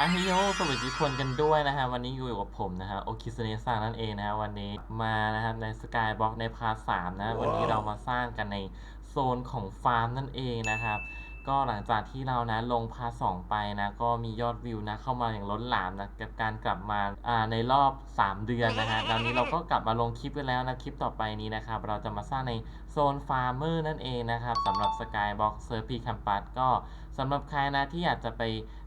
อาฮิโยสวัสดีทุกคนกันด้วยนะฮะวันนี้อยู่กับผมนะฮะโอคิสเนซังนั่นเองนะฮะวันนี้มานะครับในสกายบล็อกในพาร์ทสามนะวันนี้เรามาสร้างกันในโซนของฟาร์มนั่นเองนะครับ ก็หลังจากที่เรานะลงพาร์ทสองไปนะก็มียอดวิวนะเข้ามาอย่างล้นหลามนะกับการกลับมาอ่าในรอบ 3 เดือนนะฮะตอนนี้เราก็กลับมาลงคลิปกันแล้วนะคลิปต่อไปนี้นะครับเราจะมาสร้างในโซนฟาร์มเมอร์นั่นเองนะครับสำหรับสกายบล็อกเซอร์พีคัมปัก็สำหรับใครนะที่อยากจะไป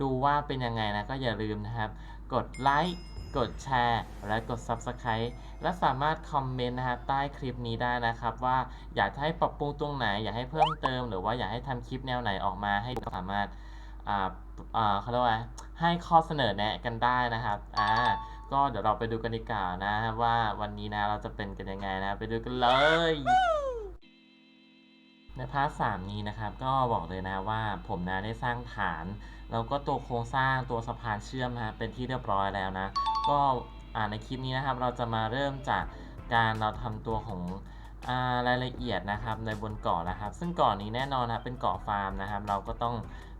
ดูว่าเป็นยังไงนะก็อย่าลืมนะครับกดไลค์ กดแชร์ และกด Subscribe และสามารถคอมเมนต์นะครับใต้คลิปนี้ได้นะครับ ว่าอยากให้ปรับปรุงตรงไหน อยากให้เพิ่มเติม หรือว่าอยากให้ทำคลิปแนวไหนออกมาให้สามารถอ่าอ่าเขาเรียกว่าให้ข้อเสนอแนะกันได้นะครับอ่าก็เดี๋ยวเราไปดูกันดีกว่านะว่าวันนี้นะเราจะเป็นกันยังไงนะไปดูกันเลยในพาร์ทสามนี้นะครับก็บอกเลยนะว่าผมนะได้สร้างฐาน แล้วก็ตัวโครงสร้างตัวสะพานเชื่อมฮะเป็นที่เรียบร้อยแล้วนะ ก็ในคลิปนี้นะครับเราจะมาเริ่มจากการเราทำตัวของอารายละเอียดนะครับในบนเกาะนะครับ ซึ่งเกาะนี้แน่นอนนะครับเป็นเกาะฟาร์มนะครับ เราก็ต้อง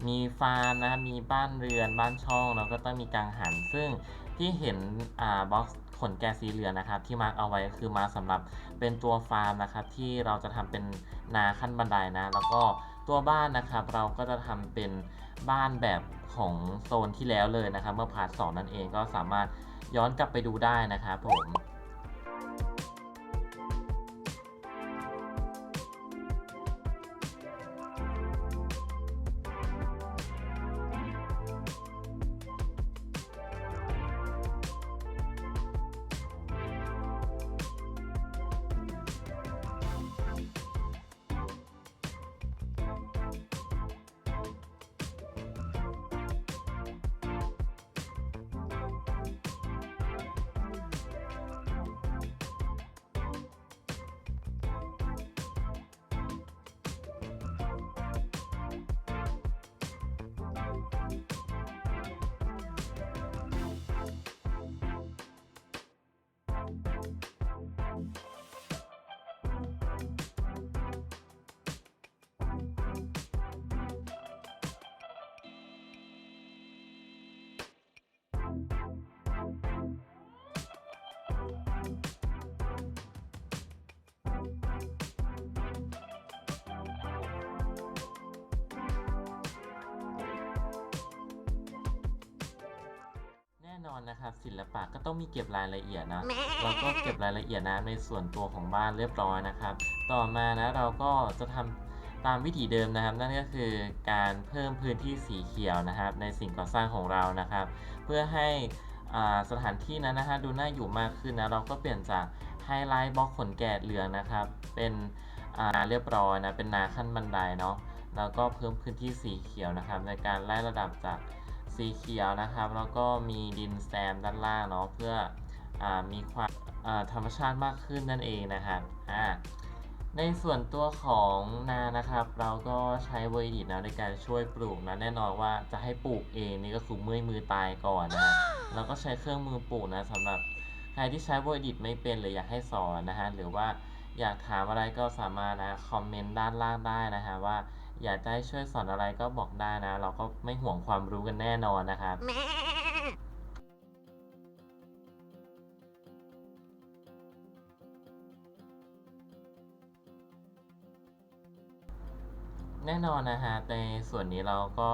มีฟาร์มนะครับมีบ้านเรือนบ้านช่อง เราก็ต้องมีกังหัน ซึ่งที่เห็นอ่าบ็อกซ์ขนแกสีเหลืองนะครับ ที่มาร์กเอาไว้ก็คือมาสำหรับเป็นตัวฟาร์มนะครับ ที่เราจะทำเป็นนาขั้นบันไดนะ แล้วก็ ตัวบ้านนะครับเราก็จะทำเป็นบ้านแบบของโซนที่แล้วเลยนะครับ เมื่อพาร์ทสองนั่นเองก็สามารถย้อนกลับไปดูได้นะครับผม อนนะครับศิลปะก็ต้องมีเก็บรายละเอียดนะเราก็เก็บรายละเอียดนะในส่วนตัวของบ้านเรียบร้อยนะครับ ต่อมานะเราก็จะทำตามวิธีเดิมนะครับ นั่นก็คือการเพิ่มพื้นที่สีเขียวนะครับ ในสิ่งก่อสร้างของเรานะครับ เพื่อให้อ่าสถานที่นั้นนะฮะดูน่าอยู่มากขึ้นนะเราก็เปลี่ยนจากไฮไลท์บล็อกขนแกะเหลืองนะครับ เป็นอ่าเรียบร้อยนะเป็นนาขั้นบันไดเนาะแล้วก็เพิ่มพื้นที่สีเขียวนะครับ ในการไล่ระดับจาก สีเขียวนะครับ แล้วก็มีดินแซมด้านล่างเนาะเพื่ออมีความธรรมชาติมากขึ้นนั่นเองนะครับในส่วนตัวของนานะครับ เราก็ใช้เวอร์ดิตนะในการช่วยปลูกนะแน่นอนว่าจะให้ปลูกเองนี่ก็คือเมื่อยมือตายก่อนนะฮะเราก็ใช้เครื่องมือปลูกนะสำหรับใครที่ใช้เวอร์ดิตไม่เป็นหรืออยากให้สอนนะฮะหรือว่าอยากถามอะไรก็สามารถนะคอมเมนต์ด้านล่างได้นะฮะว่า อยากจะให้ช่วยสอนอะไรก็บอกได้นะ เราก็ไม่ห่วงความรู้กันแน่นอนนะครับ แน่นอนนะฮะในส่วนนี้เราก็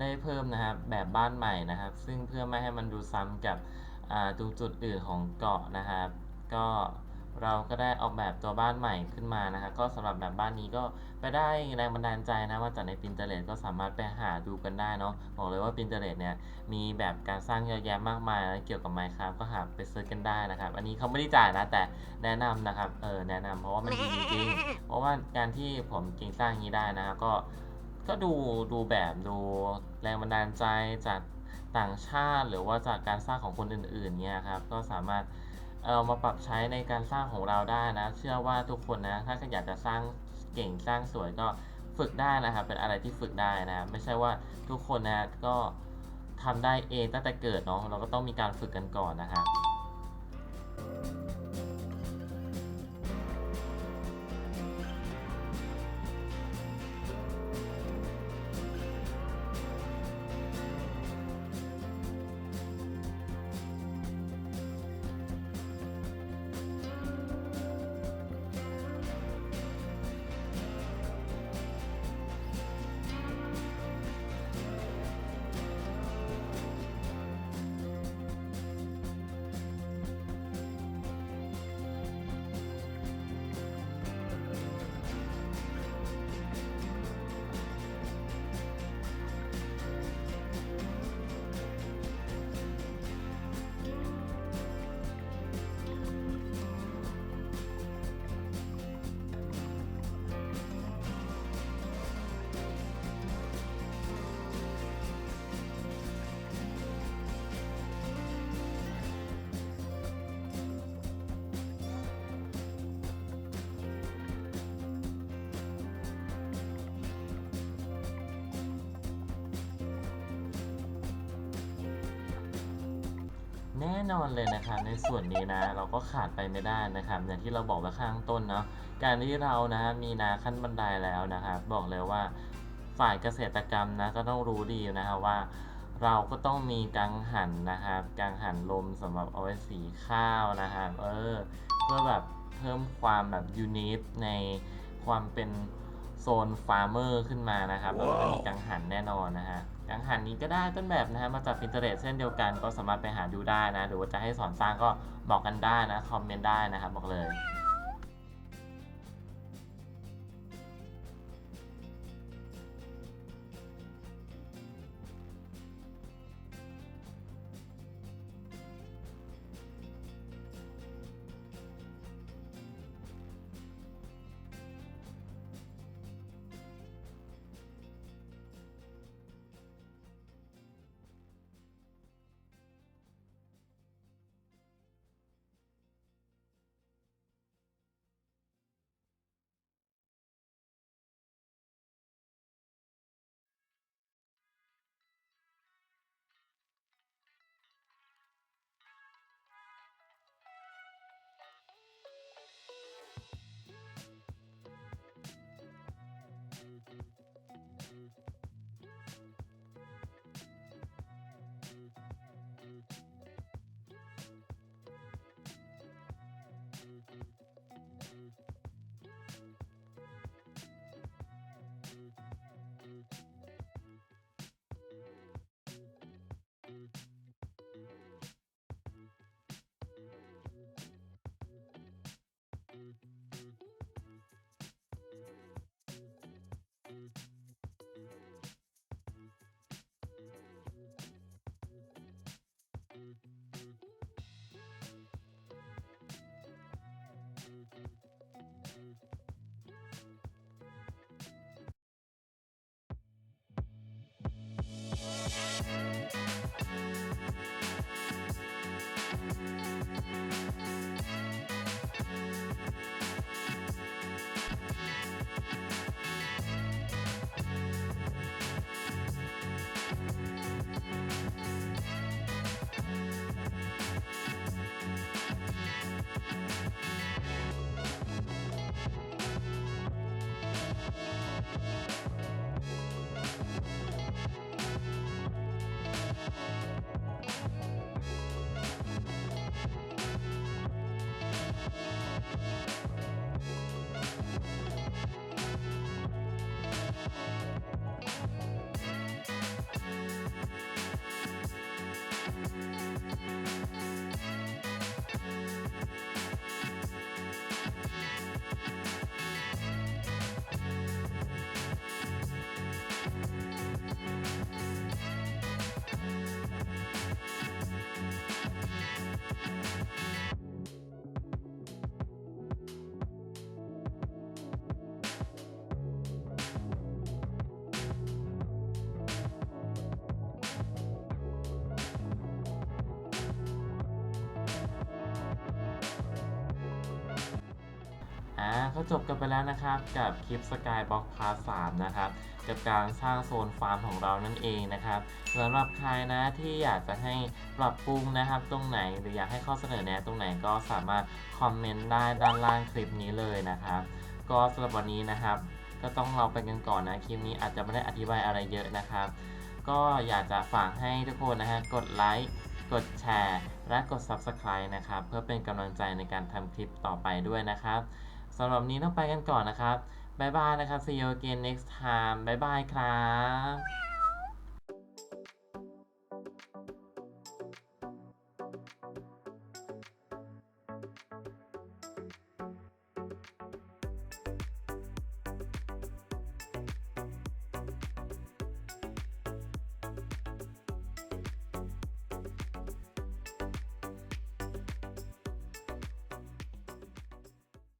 ได้เพิ่มนะครับแบบบ้านใหม่นะครับ ซึ่งเพื่อไม่ให้มันดูซ้ำกับอ่าตรงจุดอื่นของเกาะนะครับ ก็ เราก็ได้ออกแบบตัวบ้านใหม่ขึ้นมานะครับก็สำหรับแบบบ้านนี้ก็ไปได้แรงบันดาลใจนะมาจากใน Pinterest ก็สามารถไปหาดูกันได้เนาะบอกเลยว่า Pinterest เนี่ยมีแบบการสร้างเยอะแยะมากมายนะเกี่ยวกับ Minecraft ก็หาไปเซิร์ชกันได้นะครับ อันนี้เขาไม่ได้จ่ายนะแต่แนะนำนะครับเออแนะนำเพราะว่ามันดีจริงๆเพราะว่าการที่ผมเก่งสร้างอย่างนี้ได้นะครับก็ก็ดูดูแบบดูแรงบันดาลใจจากต่างชาติ หรือว่าจากการสร้างของคนอื่นๆเนี่ยครับก็สามารถ เอามาปรับใช้ในการสร้างของเราได้นะ เชื่อว่าทุกคนนะ ถ้าอยากจะสร้างเก่งสร้างสวยก็ฝึกได้นะครับ เป็นอะไรที่ฝึกได้นะ ไม่ใช่ว่าทุกคนนะก็ทำได้เองตั้งแต่เกิดเนาะเราก็ต้องมีการฝึกกันก่อนนะครับ แน่นอนเลยนะครับในส่วนนี้นะเราก็ขาดไปไม่ได้นะครับอย่างที่เราบอกไว้ข้างต้นเนาะการที่เรานะมีนาขั้นบันไดแล้วนะครับบอกเลยว่าฝ่ายเกษตรกรรมนะก็ต้องรู้ดีนะครับว่า เราก็ต้องมีกังหันนะครับกังหันลมสำหรับเอาไว้สีข้าวนะครับเออเพื่อแบบเพิ่มความแบบยูนิคในความเป็นโซนฟาร์มเมอร์ขึ้นมานะครับแล้วก็มีกังหันแน่นอนนะฮะ กังหันนี้ก็ได้ต้นแบบนะฮะมาจาก Pinterest เช่นเดียวกันก็สามารถไปหาดูได้นะ หรือว่าจะให้สอนสร้างก็บอกกันได้นะคอมเมนต์ได้นะครับบอกเลย ก็จบกันไปแล้วนะครับ กับคลิป Skyblock Part 3นะครับ กับการสร้างโซนฟาร์มของเรานั่นเองนะครับสำหรับใครนะที่อยากจะให้ปรับปรุงนะครับ ตรงไหนหรืออยากให้ข้อเสนอแนะตรงไหนก็สามารถคอมเมนต์ได้ด้านล่างคลิปนี้เลยนะครับ ก็สำหรับวันนี้นะครับ ก็ต้องเราไปกันก่อนนะคลิปนี้อาจจะไม่ได้อธิบายอะไรเยอะนะครับ ก็อยากจะฝากให้ทุกคนนะฮะกดไลค์กดแชร์ และกด Subscribe นะครับ เพื่อเป็นกำลังใจในการทำคลิปต่อไปด้วยนะครับ สำหรับนี้ต้องไปกันก่อนนะครับบายบายนะครับ see you again next time บายบายครับ